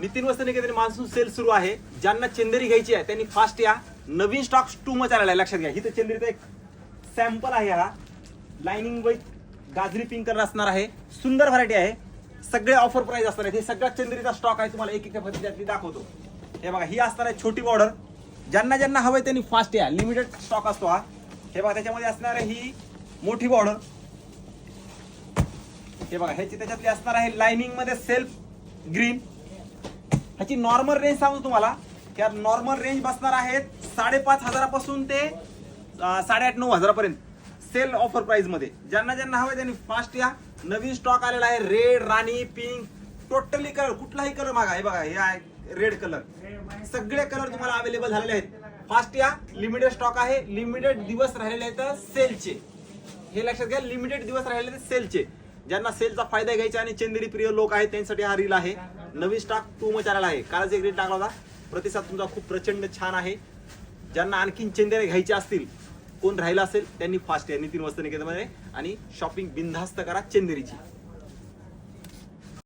नितीन वस्तने काहीतरी monsoon sale सुरू आहे. ज्यांना चंदेरी घ्यायची आहे त्यांनी फास्ट या. नवीन स्टॉक टू मच आलेला आहे लक्षात घ्या. ही तर चंदेरीचा एक सॅम्पल आहे हा लाइनिंग विथ गाजरी पिंक कलर असणार आहे. सुंदर व्हरायटी आहे. सगळे ऑफर प्राइस असणार आहेत. हे सगळ्यात चंदेरीचा स्टॉक आहे तुम्हाला एक एक पद्धती दाखवतो. हे बघा ही असणार आहे छोटी बॉर्डर ज्यांना ज्यांना हवं आहे त्यांनी फास्ट या. लिमिटेड स्टॉक असतो हा. हे बघा त्याच्यामध्ये असणार आहे ही मोठी बॉर्डर हे बघा ह्याची त्याच्यातली असणार आहे लाइनिंगमध्ये सेल्फ ग्रीन ह्याची नॉर्मल रेंज सांगतो तुम्हाला. की नॉर्मल रेंज बसणार आहेत साडेपाच हजारापासून ते साडेआठ नऊ हजारापर्यंत. सेल ऑफर प्राईजमध्ये ज्यांना ज्यांना हवं त्यांनी फास्ट या. नवीन स्टॉक आलेला आहे. रेड राणी पिंक टोटली कलर कुठलाही कलर मागा. हे बघा हे आहे रेड कलर सगळे कलर तुम्हाला अवेलेबल झालेले आहेत. फास्ट या. लिमिटेड स्टॉक आहे. लिमिटेड दिवस राहिलेले आहेत सेलचे हे लक्षात घ्या. लिमिटेड दिवस राहिलेले आहेत सेलचे ज्यांना सेलचा फायदा घ्यायचा आणि चंदेरी प्रिय लोक आहेत त्यांच्यासाठी हा रील आहे. नवीन स्टॉक टू मच आहे. कालच एक रील टाकला होता. प्रतिसाद तुमचा खूप प्रचंड छान आहे. ज्यांना आणखीन चंदेरी घ्यायचे असतील कोण राहिला असेल त्यांनी फास्ट या नितीन वस्त्र निकेतनमध्ये आणि शॉपिंग बिनधास्त करा चेंदेरीची.